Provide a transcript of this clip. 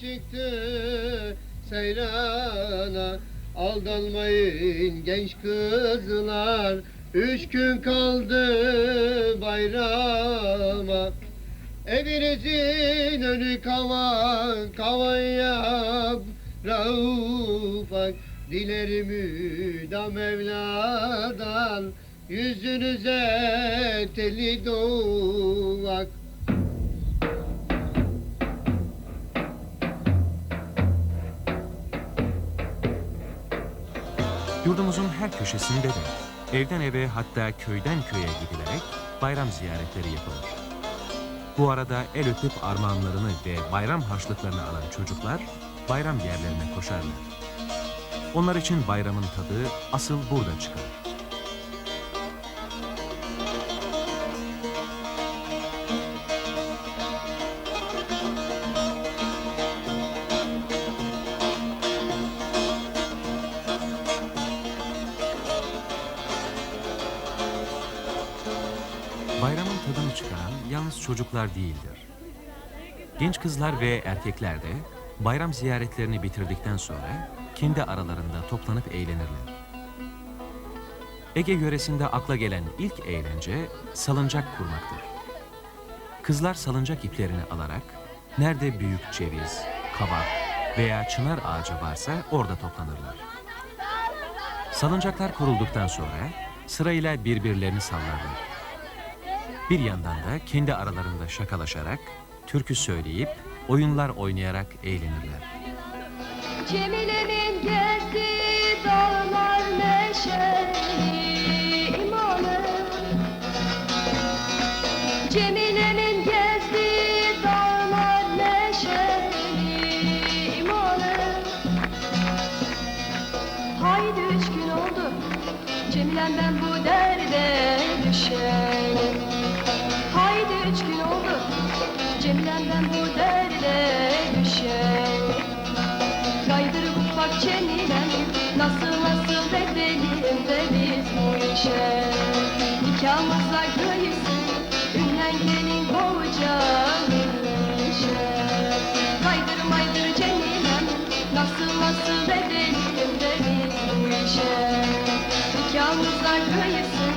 çıktı seyrana. Aldanmayın genç kızlar. Üç gün kaldı bayrama. Evinizin önü kavan Kavan yap. Raufak Dilerim müdam Mevla'dan. Yüzünüze teli doğak Yurdumuzun her köşesinde de evden eve hatta köyden köye gidilerek bayram ziyaretleri yapılır. Bu arada el öpüp armağanlarını ve bayram harçlıklarını alan çocuklar bayram yerlerine koşarlar. Onlar için bayramın tadı asıl burada çıkar. Bayramın tadını çıkaran yalnız çocuklar değildir. Genç kızlar ve erkekler de bayram ziyaretlerini bitirdikten sonra kendi aralarında toplanıp eğlenirler. Ege yöresinde akla gelen ilk eğlence salıncak kurmaktır. Kızlar salıncak iplerini alarak nerede büyük ceviz, kabak veya çınar ağacı varsa orada toplanırlar. Salıncaklar kurulduktan sonra sırayla birbirlerini sallarlar. Bir yandan da kendi aralarında şakalaşarak, türkü söyleyip, oyunlar oynayarak eğlenirler. Cemile'nin gezdiği dağlar neşeli imanı. Cemile'nin gezdiği dağlar neşeli imanı. Haydi üç gün oldu Cemile'm ben bu derde düşelim Çenilem Nasıl nasıl edelim de biz bu işe. Nikahımıza kıyısın Ünlen gelin kocanın işe Kaydır maydır çenilem Nasıl nasıl edelim de biz bu işe. Nikahımıza kıyısın